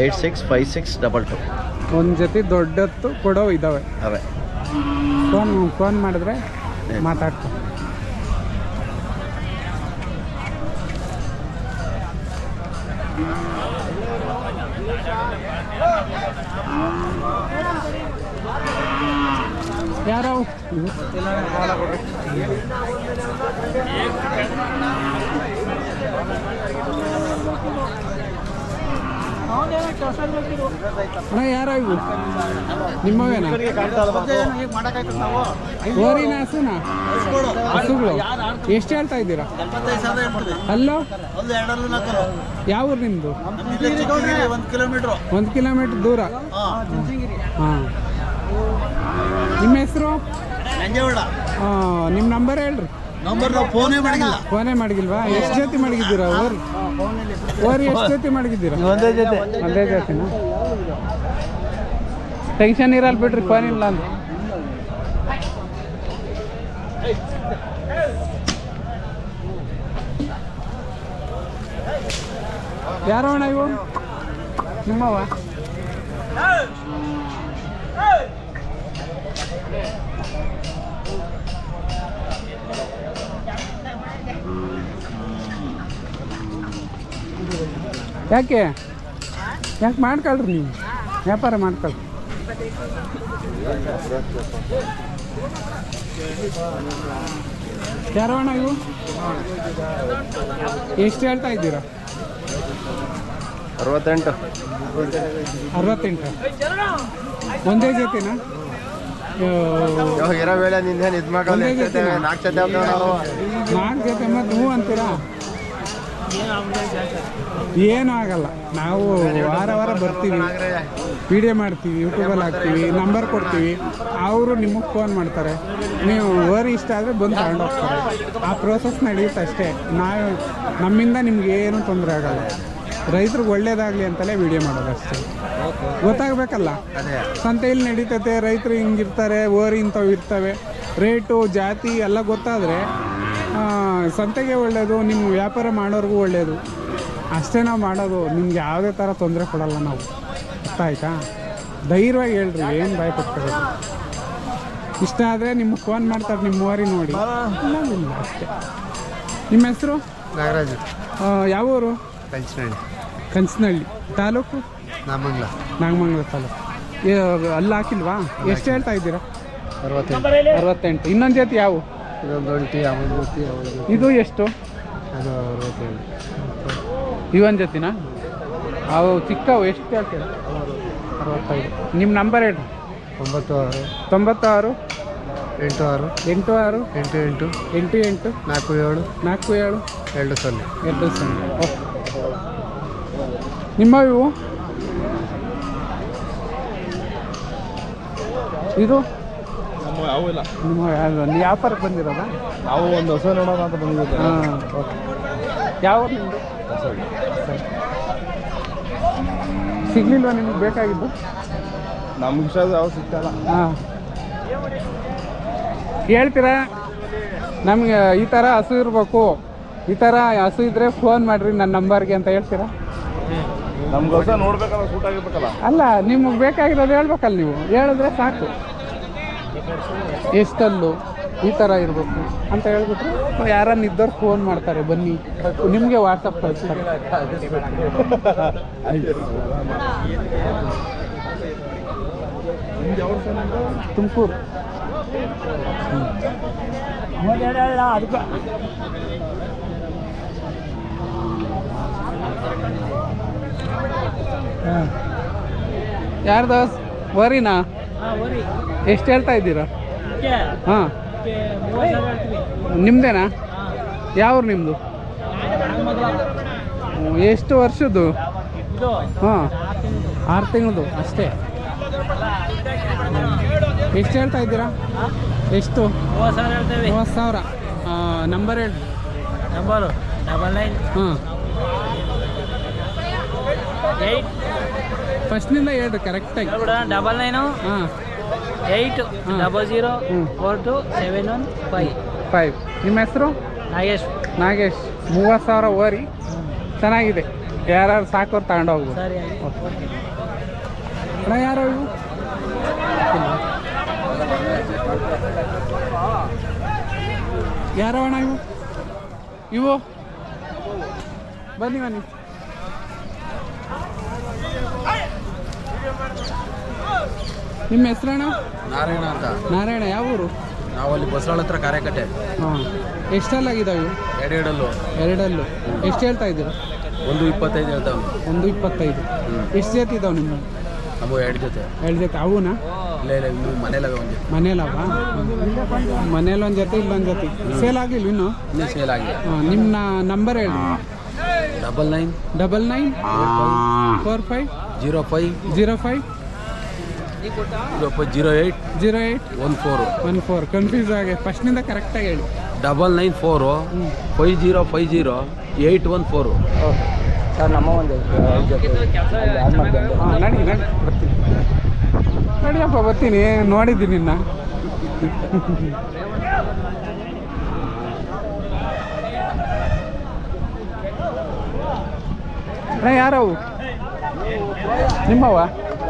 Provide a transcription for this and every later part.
Eight six five six double two. ಒಂದು ಜೊತೆ ದೊಡ್ಡತ್ತು ಕೊಡೋ ಇದ್ದಾವೆ ಅವೇ. ಫೋನ್ ಫೋನ್ ಮಾಡಿದ್ರೆ ಮಾತಾಡ್ತೀನಿ. ಯಾರೋ? ಅಣ್ಣ ಯಾರು ಇವು ನಿಮ್ಮವೇನಾ ಓರಿನ ಹಸುನಾ? ಹಸುಗಳು? ಎಷ್ಟು ಹೇಳ್ತಾ ಇದ್ದೀರಾ? ಅಲ್ಲೋ ಯಾವ ಊರು ನಿಮ್ಮದು ಒಂದು ಕಿಲೋಮೀಟರ್ ಒಂದು ಕಿಲೋಮೀಟ್ರ್ ದೂರ. ಹಾಂ. ನಿಮ್ಮ ಹೆಸರು? ನಿಮ್ಮ ನಂಬರ್ ಹೇಳ್ರಿ. ನಂಬರ್ ಫೋನೇ ಮಾಡಿಲ್ಲ. ಫೋನೇ ಮಾಡಿಗಿಲ್ವಾ ಎಷ್ಟು ಜೊತೆ ಮಡಗಿದ್ದೀರಾ ಓರಿ ಓರಿ ಎಷ್ಟು ಜೊತೆ ಮಡಗಿದ್ದೀರಾ ಒಂದೇ ಜೊತೆ. ಒಂದೇ ಜೊತೆನಾ? ಟೆನ್ಷನ್ ಇರಲ್ಲ ಬಿಡ್ರಿ ಫೋನ್ ಇಲ್ಲ ಅಂತ ಯಾರೋ ಅಣ್ಣ ಇವು? ನಿಮ್ಮವ ಯಾಕೆ? ಯಾಕೆ ಮಾಡ್ಕೊಳ್ರಿ ನೀವು? ವ್ಯಾಪಾರ ಮಾಡ್ಕೊಳ್ರಿ. ಯಾರವಣ ಇವು? ಎಷ್ಟು ಹೇಳ್ತಾ ಇದ್ದೀರಾ? ಅರವತ್ತೆಂಟು. ಅರವತ್ತೆಂಟು. ಒಂದೇ ಜೊತೆನಾ? ನಾಲ್ಕು ಜೊತೆ ಮತ್ತೆ ಹ್ಞೂ ಅಂತೀರಾ? ಏನೂ ಆಗಲ್ಲ ನಾವು ವಾರ ವಾರ ಬರ್ತೀವಿ. ವಿಡಿಯೋ ಮಾಡ್ತೀವಿ ಯೂಟ್ಯೂಬಲ್ಲಿ ಹಾಕ್ತೀವಿ ನಂಬರ್ ಕೊಡ್ತೀವಿ. ಅವರು ನಿಮಗೆ ಫೋನ್ ಮಾಡ್ತಾರೆ. ನೀವು ಓರಿ ಇಷ್ಟ ಆದರೆ ಬಂದು ತಗೊಂಡು ಹೋಗ್ತಾರೆ. ಆ ಪ್ರೋಸೆಸ್ ನಡೆಯುತ್ತೆ ಅಷ್ಟೇ. ನಾವು, ನಮ್ಮಿಂದ ನಿಮ್ಗೆ ಏನೂ ತೊಂದರೆ ಆಗಲ್ಲ. ರೈತರಿಗೆ ಒಳ್ಳೇದಾಗಲಿ ಅಂತಲೇ ವಿಡಿಯೋ ಮಾಡೋದು ಅಷ್ಟೇ. ಗೊತ್ತಾಗಬೇಕಲ್ಲ? ಸಂತೆಯಲ್ಲಿ ನಡೀತೈತೆ, ರೈತರು ಹಿಂಗಿರ್ತಾರೆ ಓರಿ ಇಂಥವು ಇರ್ತವೆ. ರೇಟು ಜಾತಿ ಎಲ್ಲ ಗೊತ್ತಾದರೆ ಸಂತೆಗೆ ಒಳ್ಳೆಯದು ನಿಮ್ಮ ವ್ಯಾಪಾರ ಮಾಡೋರಿಗೂ ಒಳ್ಳೆಯದು ಅಷ್ಟೇ ನಾವು ಮಾಡೋದು ನಿಮ್ಗೆ ಯಾವುದೇ ಥರ ತೊಂದರೆ ಕೊಡಲ್ಲ ನಾವು. ಅರ್ಥ ಆಯ್ತಾ ಧೈರ್ಯವಾಗಿ ಹೇಳ್ರಿ ಏನು ಭಯ ಕೊಡ್ತಾರೆ ಇಷ್ಟ ಆದರೆ ನಿಮ್ಗೆ ಫೋನ್ ಮಾಡ್ತಾರೆ ನಿಮ್ಮ ಮೂವರಿ ನೋಡಿ. ಇಲ್ಲ ಅಷ್ಟೇ. ನಿಮ್ಮ ಹೆಸರು? ನಾಗರಾಜ್. ಯಾವ ಊರು? ಕಂಚನಹಳ್ಳಿ ಕಂಚನಹಳ್ಳಿ ತಾಲೂಕು? ನಾಗಮಂಗ್ಲ. ನಾಗಮಂಗ್ಲ ತಾಲೂಕು. ಅಲ್ಲಿ ಹಾಕಿಲ್ವಾ? ಎಷ್ಟು ಹೇಳ್ತಾ ಇದ್ದೀರಾ? ಅರವತ್ತೆಂಟು. ಅರವತ್ತೆಂಟು. ಇನ್ನೊಂದು ಜೊತೆ ಯಾವ? ಇದೊಂದು ಒಂಟಿ ಅವನ ಜೊತೆ ಅವನ ಜೊತೆ ಇದು ಎಷ್ಟು? ಅದು ಇವನ್ ಜೊತೆನಾ? ಅವು ಚಿಕ್ಕವು ಎಷ್ಟು ಹೇಳ್ತೀರ ಅರವತ್ತೈದು. ನಿಮ್ಮ ನಂಬರ್ ಹೇಳಿ. ಒಂಬತ್ತು ಆರು ತೊಂಬತ್ತಾರು? ಎಂಟು ಆರು. ಎಂಟು ಆರು? ಎಂಟು ಎಂಟು. ಎಂಟು ಎಂಟು? ನಾಲ್ಕು ಏಳು. ನಾಲ್ಕು ಏಳು? ಎರಡು ಸೊನ್ನೆ. ಎರಡು ಸೊನ್ನೆ. ಓಕೆ. ನಿಮ್ಮ ಇವು? ಇದು? ಅವು ಇಲ್ಲ. ನಿಮ್ಮ ವ್ಯಾಪಾರಕ್ಕೆ ಬಂದಿರೋದಾ? ನಾವು ಒಂದು ಹೊಸ ನೋಡೋಣ ಅಂತ ಬಂದಿದ್ದೆ ಹಾಂ. ಓಕೆ. ಯಾವ ನಿಮ್ಮದು ಸಿಗ್ಲಿಲ್ವಾ ನಿಮ್ಗೆ ಬೇಕಾಗಿದ್ದು? ನಮ್ಗೆ ಇಷ್ಟ ಯಾವ ಸಿಗ್ತಲ್ಲ ಹಾಂ. ಹೇಳ್ತೀರಾ? ನಮಗೆ ಈ ಥರ ಹಸು ಇರಬೇಕು. ಈ ಥರ ಹಸು ಇದ್ದರೆ ಫೋನ್ ಮಾಡಿರಿ ನನ್ನ ನಂಬರ್ಗೆ ಅಂತ ಹೇಳ್ತೀರಾ? ನಮ್ಗೆ ಹೊಸ ನೋಡ್ಬೇಕಲ್ಲ ಸೂಟ್ ಆಗಿರ್ಬೇಕಲ್ಲ. ಅಲ್ಲ ನಿಮಗೆ ಬೇಕಾಗಿರೋದು ಹೇಳ್ಬೇಕಲ್ಲ ನೀವು. ಹೇಳಿದ್ರೆ ಸಾಕು. ಎಷ್ಟಲ್ಲು ಈ ಥರ ಇರಬೇಕು ಅಂತ ಹೇಳ್ಬಿಟ್ರು ಯಾರನ್ನ ಇದ್ದವ್ರು ಫೋನ್ ಮಾಡ್ತಾರೆ, ಬನ್ನಿ. ನಿಮಗೆ ವಾಟ್ಸಪ್ ಕಳಿಸ್ತಾರೆ. ತುಮಕೂರು. ಯಾರ್ದ, ವರಿನಾ? ಎಷ್ಟು ಹೇಳ್ತಾ ಇದ್ದೀರಾ? ಹಾಂ. ನಿಮ್ಮದೇನಾ ಯಾವ್ರು ನಿಮ್ಮದು ಎಷ್ಟು ವರ್ಷದ್ದು? ಹಾಂ. ಆರು ತಿಂಗಳದು ಅಷ್ಟೇ. ಎಷ್ಟು ಹೇಳ್ತಾ ಇದ್ದೀರಾ? ಎಷ್ಟು? ಮೂವತ್ತು ಸಾವಿರ ನಂಬರ್ ಹೇಳಿ ನಂಬರು. Double nine. ಹಾಂ. ಏಯ್ಟ್ ಫಸ್ಟ್ನಿಂದ ಹೇಳ್ರಿ ಕರೆಕ್ಟಾಗಿ ಡಬಲ್ ನೈನು ಹಾಂ. Eight. Double zero. Four two seven one five five ನಿಮ್ಮ ಹೆಸರು? ನಾಗೇಶ್. ನಾಗೇಶ್. ಮೂವತ್ತು ಸಾವಿರ ಓರಿ. ಚೆನ್ನಾಗಿದೆ. ಯಾರು ಸಾಕೋರು ತಗೊಂಡೋಗ್ಬೋದು ಸರಿ ಓಕೆ. ಯಾರು ಇವು ಯಾರೋ ಅಣ್ಣ ಇವು ಇವು ಬನ್ನಿ ಬನ್ನಿ. ನಿಮ್ಮ ಹೆಸರಣ್ಣ? ನಾರಾಯಣ ಅಂತ. ನಾರಾಯಣ ಯಾವ ಊರು? ನಾವಲ್ಲಿ ಬಸವಳ ಹತ್ರ ಕಾರ್ಯಕಟ್ಟೆ ಹಾಂ. ಎಷ್ಟಲ್ಲಾಗಿದ್ದಾವೆ? ಇವು ಎಡೆಡಲ್ಲು ಎರಡಲ್ಲೂ. ಎಷ್ಟು ಹೇಳ್ತಾ ಇದ್ದೀರಾ? ಒಂದು ಇಪ್ಪತ್ತೈದು ಹೇಳ್ತಾವೆ ಒಂದು ಇಪ್ಪತ್ತೈದು. ಎಷ್ಟು ಜೊತೆ ಇದ್ದಾವೆ ನಿಮ್ಮ ಅವು ಎರಡು ಜೊತೆ. ಎರಡು ಜೊತೆ. ಅವನಾ? ಇಲ್ಲ ಇಲ್ಲ ಇನ್ನು ಮನೇಲಾಗ ಒಂದು ಮನೇಲವ ಮನೇಲಿ ಒಂದು ಜೊತೆ ಇಲ್ಲೊಂದು ಜೊತೆ. ಸೇಲ್ ಆಗಿಲ್ಲ ಇನ್ನು? ಇನ್ನೂ ಸೇಲ್ ಆಗಿಲ್ಲ ಹಾಂ, ನಿಮ್ಮ ನಂಬರ್ ಹೇಳಿ. Double nine double nine four five zero five zero five zero five zero eight zero eight one four. One four. Confuse ಆಗಿ. ಫಸ್ಟ್ನಿಂದ ಕರೆಕ್ಟಾಗಿ ಹೇಳಿ. Double nine four. Five zero five zero. Eight one four. Sir ನಮ್ಮ ಒಂದು ಹಾಂ. ನಡಿ ನಡಿ. ಬರ್ತೀನಿ. ನಡಿಯಪ್ಪ ಬರ್ತೀನಿ. ನೋಡಿದ್ದೀನಿ ನಿನ್ನ. ಯಾರವು? ನಿಮ್ಮವ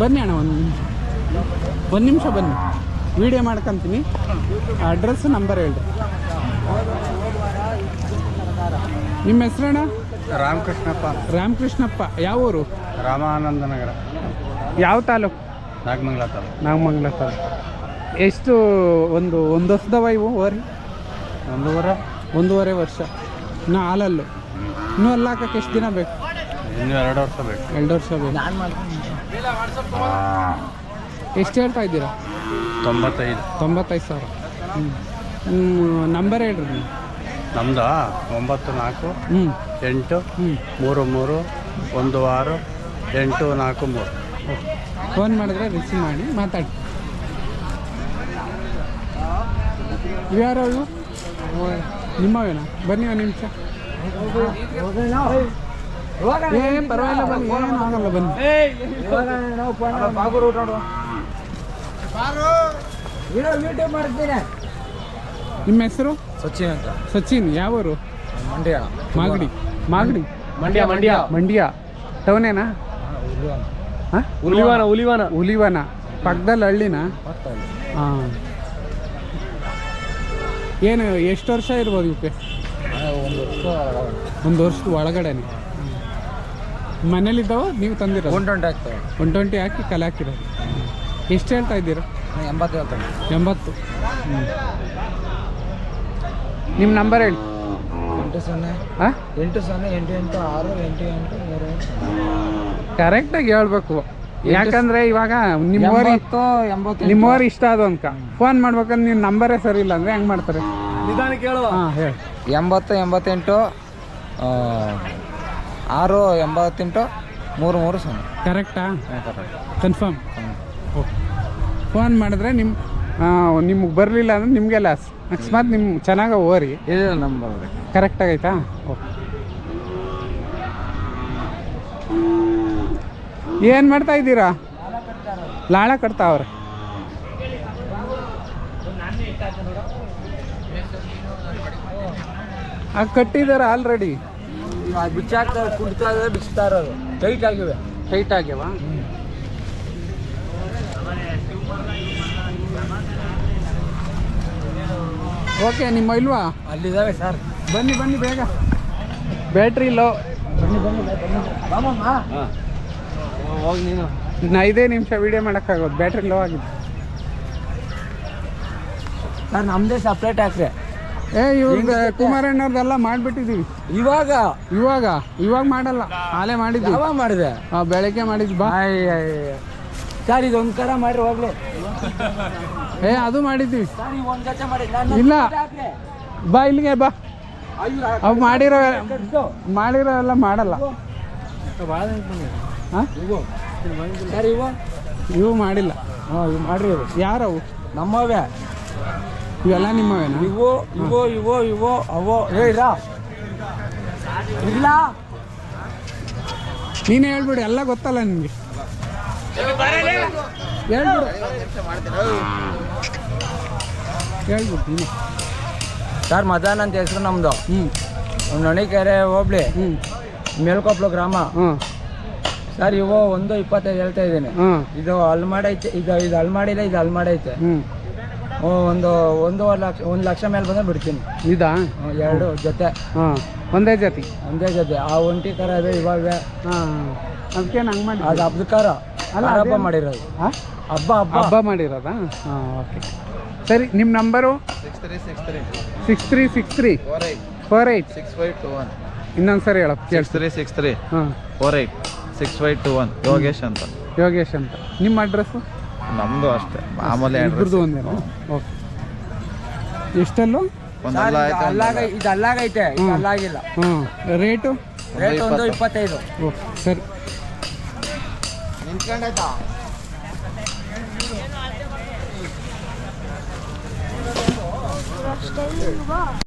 ಬನ್ನಿ ಅಣ್ಣ ಒಂದು ನಿಮಿಷ. ಒಂದು ನಿಮಿಷ ಬನ್ನಿ. ವಿಡಿಯೋ ಮಾಡ್ಕೊಂತೀನಿ. ಅಡ್ರೆಸ್ ನಂಬರ್ ಹೇಳ್ರಿ. ನಿಮ್ಮ ಹೆಸರಣ್ಣ ರಾಮಕೃಷ್ಣಪ್ಪ. ರಾಮಕೃಷ್ಣಪ್ಪ. ಯಾವ ಊರು? ರಾಮಾನಂದ ನಗರ ಯಾವ ತಾಲೂಕು? ನಾಗಮಂಗಲ ತಾಲೂಕು. ನಾಗಮಂಗಲ ತಾಲೂಕು. ಎಷ್ಟು ಒಂದು ಒಂದು ವರ್ಷದವ ಇವು ಓರಿ ಒಂದೂವರೆ. ಒಂದೂವರೆ ವರ್ಷ. ಇನ್ನು ಹಾಲಲ್ಲು. ಇನ್ನೂ ಅಲ್ಲಿ ಹಾಕಕ್ಕೆ ಎಷ್ಟು ದಿನ ಬೇಕು? ಇನ್ನು ಎರಡು ವರ್ಷ ಬೇಕು. ಎರಡು ವರ್ಷ ಬೇಕು. ಎಷ್ಟು ಹೇಳ್ತಾ ಇದ್ದೀರಾ? ತೊಂಬತ್ತೈದು. ತೊಂಬತ್ತೈದು ಸಾವಿರ. ಹ್ಞೂ ನಂಬರ್ ಹೇಳ್ರಿ ನೀವು. ನಮ್ದು? ಒಂಬತ್ತು ನಾಲ್ಕು ಹ್ಞೂ ಎಂಟು ಹ್ಞೂ ಮೂರು ಮೂರು ಒಂದು ಆರು ಎಂಟು ನಾಲ್ಕು ಮೂರು. ಫೋನ್ ಮಾಡಿದ್ರೆ ರಿಸೀವ್ ಮಾಡಿ ಮಾತಾಡಿ. ಯಾರು ನಿಮ್ಮವೇನಾ ಬನ್ನಿ ಒಂದು ನಿಮಿಷ. ಏ ಪರವಾಗಿಲ್ಲ ಬನ್ನಿ. ಏನು ಆಗಲ್ಲ ಬನ್ನಿ. ಯೂಟ್ಯೂಬ್ ಮಾಡ್ತೀನಿ. ನಿಮ್ಮ ಹೆಸರು? ಸಚಿನ್ ಅಂತ. ಸಚಿನ್ ಯಾವರು? ಮಂಡ್ಯ. ಮಾಗಡಿ. ಮಾಗಡಿ. ಮಂಡ್ಯ ಮಂಡ್ಯ. ಮಂಡ್ಯ. ಟೌನೇನಾ ಏನಾ? ಹುಲಿವಾನ ಹುಲಿವಾನ ಹುಲಿವನ ಪಕ್ಕದಲ್ಲಿ ಹಳ್ಳಿನಾ? ಹಾಂ. ಏನು ಎಷ್ಟು ವರ್ಷ ಇರ್ಬೋದು ಇವಕ್ಕೆ? ಒಂದು ವರ್ಷ ಒಂದು ವರ್ಷದ ಒಳಗಡೆನೆ. ಮನೇಲಿದ್ದಾವ? ನೀವು ತಂದಿರೋ ಒನ್ ಟ್ವೆಂಟಿ ಆಗ್ತವೆ ಒನ್ ಟ್ವೆಂಟಿ ಹಾಕಿ ಕಲೆ ಹಾಕಿರೋದು. ಎಷ್ಟು ಹೇಳ್ತಾ ಇದ್ದೀರಾ? ಎಂಬತ್ತು ಹೇಳ್ತಾನೆ. ಎಂಬತ್ತು. ಹ್ಞೂ ನಿಮ್ಮ ನಂಬರ್ ಹೇಳಿ. ಎಂಟು ಸೊನ್ನೆ. ಹಾಂ ಎಂಟು ಸೊನ್ನೆ ಎಂಟು ಎಂಟು ಆರು ಎಂಟು ಎಂಟು ಮೂರು ಎಂಟು. ಕರೆಕ್ಟಾಗಿ ಹೇಳ್ಬೇಕು. ಯಾಕಂದ್ರೆ ಇವಾಗ ನಿಮ್ಮವ್ರು ಇತ್ತು ಎಂಬತ್ತು ನಿಮ್ಮವ್ರು ಇಷ್ಟ ಅದು ಅನ್ಕ ಫೋನ್ ಮಾಡ್ಬೇಕಂದ್ರೆ ನಿಮ್ಮ ನಂಬರೇ ಸರಿ ಇಲ್ಲ ಅಂದ್ರೆ ಹೆಂಗೆ ಮಾಡ್ತಾರೆ? ನಿಧಾನ ಕೇಳು ಹಾಂ ಹೇಳಿ. ಎಂಬತ್ತು ಎಂಬತ್ತೆಂಟು ಆರು ಎಂಬತ್ತೆಂಟು ಮೂರು ಮೂರು ಸೊನ್ನೆ. ಕರೆಕ್ಟಾ? ಕನ್ಫರ್ಮ್ ಫೋನ್ ಮಾಡಿದ್ರೆ ನಿಮ್ಮ ನಿಮ್ಗೆ ಬರಲಿಲ್ಲ ಅಂದ್ರೆ ನಿಮಗೆ ಲಾಸ್ ಅಕಸ್ಮಾತ್ ನಿಮ್ಮ ಚೆನ್ನಾಗಿ ಓರಿ. ಇಲ್ಲ ನಂಬರ್ ಕರೆಕ್ಟ್ ಆಗೈತಾ? ಓಕೆ ಏನು ಮಾಡ್ತಾ ಇದ್ದೀರಾ? ಲಾಳ ಕಟ್ತಾವ್ರೆ ಆ ಕಟ್ಟಿದಾರ ಆಲ್ರೆಡಿ ಬಿಚ್ಚಾಕ ಕುಡ್ತಾ ಇದ್ರೆ ಬಿಚ್ತಾ ಇರೋದು ಟೈಟ್ ಆಗಿವೆ ಟೈಟ್ ಆಗ್ಯಾವ. ಓಕೆ ನಿಮ್ಮ ಇಲ್ವಾ? ಅಲ್ಲಿದ್ದಾವೆ ಸರ್ ಬನ್ನಿ ಬನ್ನಿ ಬೇಗ. ಬ್ಯಾಟ್ರಿ ಲೋ ಹೋಗಿ ನೀನು. ಇನ್ನು ಐದೇ ನಿಮಿಷ ವಿಡಿಯೋ ಮಾಡೋಕ್ಕಾಗೋದು. ಬ್ಯಾಟ್ರಿ ಲೋ ಆಗಿದೆ. ಸರ್ ನಮ್ಮದೇ ಸಪ್ರೇಟ್ ಹಾಕ್ರೆ. ಏ ಇವ್ರದ್ದು ಕುಮಾರಣ್ಣವ್ರದ್ದೆಲ್ಲ ಮಾಡಿಬಿಟ್ಟಿದ್ದೀವಿ ಇವಾಗ? ಇವಾಗ ಇವಾಗ ಮಾಡಲ್ಲ. ಹಾಲೆ ಮಾಡಿದ್ವಿ. ಯಾವಾಗ ಮಾಡಿದೆ? ಆ, ಬೆಳಗ್ಗೆ ಮಾಡಿದ್ವಿ. ಬಾ. ಸರ್ ಇದೊಂದು ಕರ ಮಾಡಿರಿ ಹೋಗ್ಲಿ ಏ ಅದು ಮಾಡಿದ್ವಿ ಮಾಡಿ ಇಲ್ಲ ಬಾ ಇಲ್ಲಿಗೆ ಬಾ ಅವು ಮಾಡಿರೋ ಮಾಡಿರೋ ಎಲ್ಲ ಮಾಡಲ್ಲ ಇವು ಮಾಡಿಲ್ಲ ಹಾಂ ಇವು ಮಾಡ್ರಿ ಯಾರವು ನಮ್ಮವೇ ಇವೆಲ್ಲ ನಿಮ್ಮ ಇವು ಇವು ಇವು ಇವು ಅವೋ ಏ ಇರ ಇಲ್ಲ ನೀನು ಹೇಳ್ಬಿಡು ಎಲ್ಲ ಗೊತ್ತಲ್ಲ ನಿಮಗೆ ಹೇಳ್ಬಿಡು. ಹೇಳ್ಬಿಡು ನೀನು. ಸರ್ ಮದನ್ ಅಂತ ಹೆಸರು ನಮ್ಮದು ಹ್ಞೂ ನಣಿಕೆರೆ ಹೋಬ್ಳಿ. ಹ್ಞೂ ಮೇಲ್ಕೊಪ್ಲು ಗ್ರಾಮ. ಹ್ಞೂ ಸರ್ ಇವು ಒಂದು ಇಪ್ಪತ್ತೈದು ಹೇಳ್ತಾ ಇದ್ದೀನಿ. ಹ್ಞೂ ಇದು ಅಲ್ಮಾಡೈತೆ ಇದು ಇದು ಅಲ್ಮಾಡಿಲ್ಲ ಇದು ಅಲ್ಮಾಡೈತೆ ಹ್ಞೂ, ಒಂದು ಒಂದೂವರೆ ಲಕ್ಷ ಒಂದು ಲಕ್ಷ ಮೇಲೆ ಬಂದ್ರೆ ಬಿಡ್ತೀನಿ. ಇದಾ ಎರಡು ಜೊತೆ. ಹಾಂ ಒಂದೇ ಜಾತಿ? ಒಂದೇ ಜೊತೆ. ಆ ಒಂಟಿ ಥರ ಇದೆ ಇವಾಗ. ಹಾಂ ಅದಕ್ಕೆ ಹಂಗೆ ಮಾಡಿ. ಅದು ಹಬ್ಬದ ಕಾರ. ಅಲ್ಲ, ಕಾರ ಹಬ್ಬ ಅದೇನು? ಮಾಡಿರೋದು. ಹಾಂ ಹಬ್ಬ ಹಬ್ಬ. ಹಬ್ಬ ಮಾಡಿರೋದಾ? ಹಾಂ ಓಕೆ. ಸರಿ ನಿಮ್ಮ number? Six three six three six three six three four eight four eight six five two one ಇನ್ನೊಂದು ಸರಿ ಹೇಳಪ್ಪ ಸಿಕ್ಸ್ ಕೇಳಿಸ್ ತ್ರೀ ಸಿಕ್ಸ್ ತ್ರೀ ಹಾಂ. Four eight six five two one Yogesh ಅಂತ. ಯೋಗೇಶ್ ಅಂತ. ನಿಮ್ಮ ಅಡ್ರೆಸ್ಸು? ನಮ್ಮದು ಅಷ್ಟೇ. ಮಾಮೂಲಿ ಇಬ್ಬರದು ಒಂದೇನಾ ಓಕೆ. ಎಷ್ಟಲ್ಲೂ? ಇದು ಆಯ್ತು ಅಲ್ಲಾಗ ಇದು ಅಲ್ಲಾಗೈತೆ ಇದು ಅಲ್ಲಾಗಿಲ್ಲ. ರೇಟು? ರೇಟ್ ಒಂದು ಇಪ್ಪತ್ತೈದು. ಓಕೆ ಸರಿ. ನಿಂತ್ಕೊಂಡಾಯ್ತಾ?